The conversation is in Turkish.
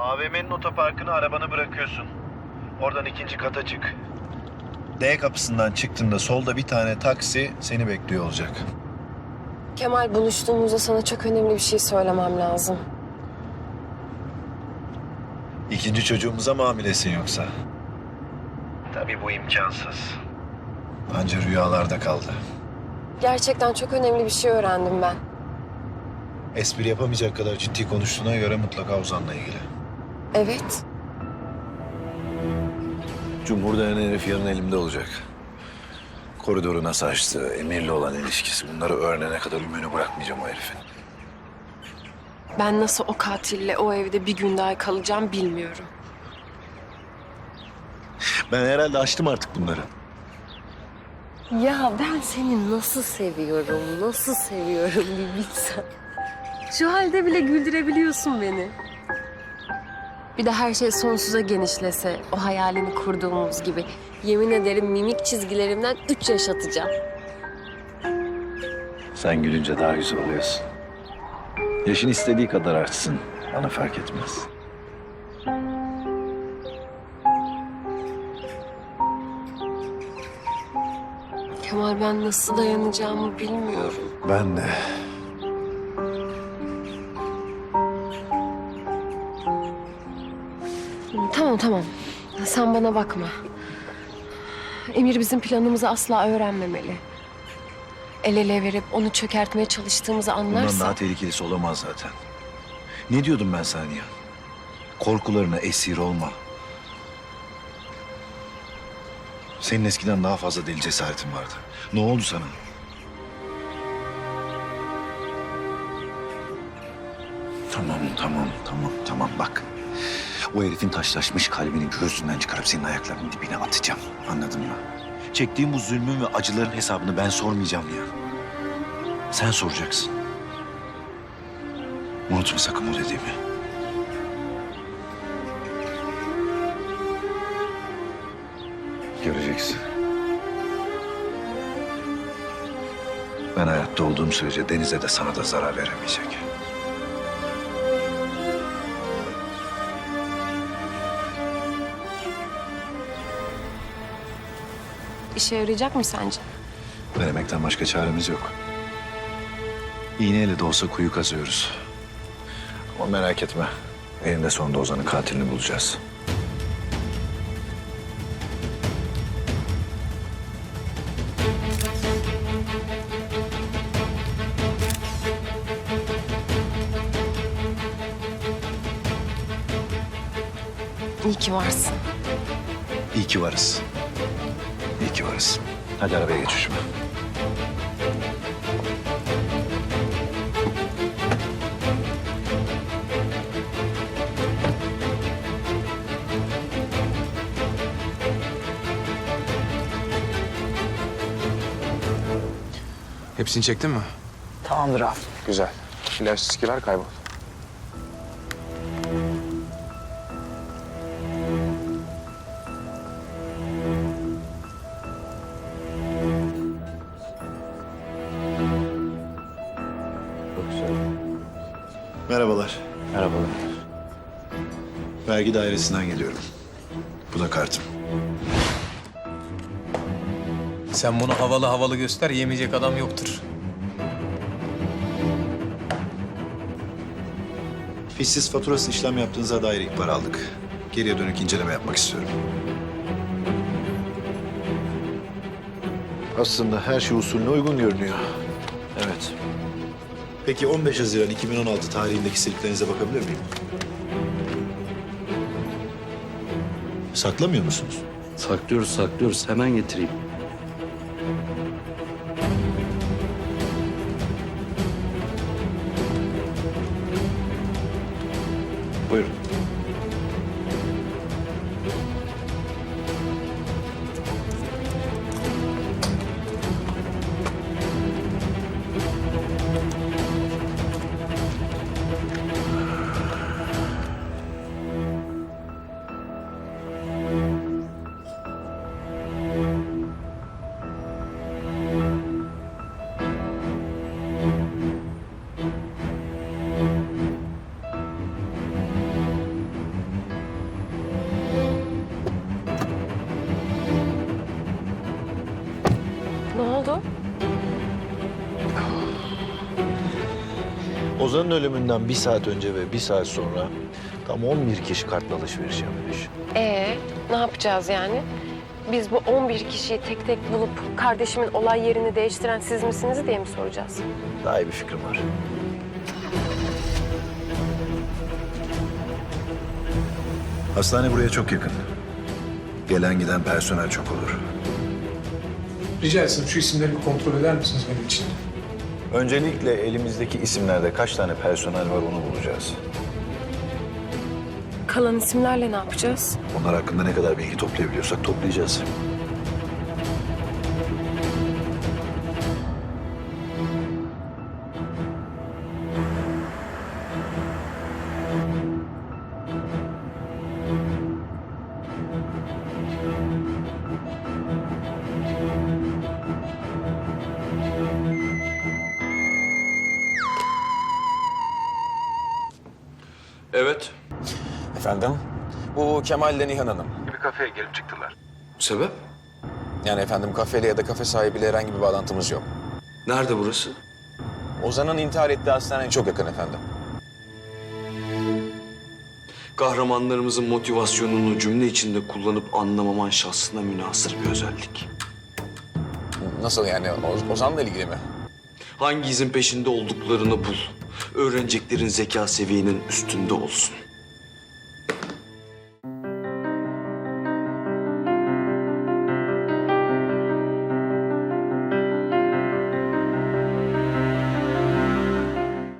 AVM'nin otoparkına arabanı bırakıyorsun. Oradan ikinci kata çık. D kapısından çıktığında solda bir tane taksi seni bekliyor olacak. Kemal buluştuğumuzda sana çok önemli bir şey söylemem lazım. İkinci çocuğumuza mı hamilesin yoksa? Tabii bu imkansız. Anca rüyalarda kaldı. Gerçekten çok önemli bir şey öğrendim ben. Espri yapamayacak kadar ciddi konuştuğuna göre mutlaka Ozan'la ilgili. Evet. Cumhur denen herif yarın elimde olacak. Koridoru nasıl açtı, Emir'le olan ilişkisi bunları öğrenene kadar ümünü bırakmayacağım o herifin. Ben nasıl o katille o evde bir gün daha kalacağım bilmiyorum. Ben herhalde açtım artık bunları. Ya ben seni nasıl seviyorum, nasıl seviyorum bir bilsen. Şu halde bile güldürebiliyorsun beni. Bir de her şey sonsuza genişlese, o hayalini kurduğumuz gibi. Yemin ederim mimik çizgilerimden üç yaş atacağım. Sen gülünce daha güzel oluyorsun. Yaşın istediği kadar artsın. Bana fark etmez. Kemal ben nasıl dayanacağımı bilmiyorum. Ben de. Tamam tamam. Sen bana bakma. Emir bizim planımızı asla öğrenmemeli. El ele verip onu çökertmeye çalıştığımızı Bundan anlarsa... daha tehlikelisi olamaz zaten. Ne diyordum ben sana Nihan? Korkularına esir olma. Senin eskiden daha fazla deli cesaretin vardı. Ne oldu sana? Tamam, tamam, tamam, tamam bak. O herifin taşlaşmış kalbini göğsünden çıkarıp senin ayaklarının dibine atacağım. Anladın mı? Çektiğim bu zulmün ve acıların hesabını ben sormayacağım ya. Sen soracaksın. Unutma sakın bu dediğimi. Göreceksin. Ben hayatta olduğum sürece Deniz'e de sana da zarar veremeyecek. İşe yarayacak mı sence? Veremekten başka çaremiz yok. İğneyle de olsa kuyu kazıyoruz. Ama merak etme. Eninde sonunda Ozan'ın katilini bulacağız. İyi ki varsın. İyi ki varız. Varız. Hadi arabaya geç Üşüme. Hepsini çektin mi? Tamamdır abi. Güzel. İlaç riski kaybol. Merhabalar. Merhabalar. Vergi dairesinden geliyorum. Bu da kartım. Sen bunu havalı havalı göster, yemeyecek adam yoktur. Fişsiz faturası işlem yaptığınıza dair ihbar aldık. Geriye dönük inceleme yapmak istiyorum. Aslında her şey usulüne uygun görünüyor. Evet. Peki 15 Haziran 2016 tarihindeki siliplerinize bakabilir miyim? Saklamıyor musunuz? Saklıyoruz saklıyoruz. Hemen getireyim. Buyurun. Ozan'ın ölümünden bir saat önce ve bir saat sonra tam 11 kişi kartla alışveriş yapmış. Ee, ne yapacağız yani? Biz bu 11 kişiyi tek tek bulup kardeşimin olay yerini değiştiren siz misiniz diye mi soracağız? Daha iyi bir fikrim var. Hastane buraya çok yakın. Gelen giden personel çok olur. Rica etsem şu isimleri bir kontrol eder misiniz benim için? Öncelikle elimizdeki isimlerde kaç tane personel var onu bulacağız. Kalan isimlerle ne yapacağız? Onlar hakkında ne kadar bilgi toplayabiliyorsak toplayacağız. Evet. Efendim? Bu Kemal ile Nihan Hanım. Sebep? Yani efendim kafeyle ya da kafe sahibiyle herhangi bir bağlantımız yok. Nerede burası? Ozan'ın intihar ettiği hastaneye çok yakın efendim. Kahramanlarımızın motivasyonunu cümle içinde kullanıp anlamaman şahsına münhasır bir özellik. Nasıl yani? Oz- Ozan'la ilgili mi? Hangi izin peşinde olduklarını bul. Öğreneceklerin zeka seviyenin üstünde olsun.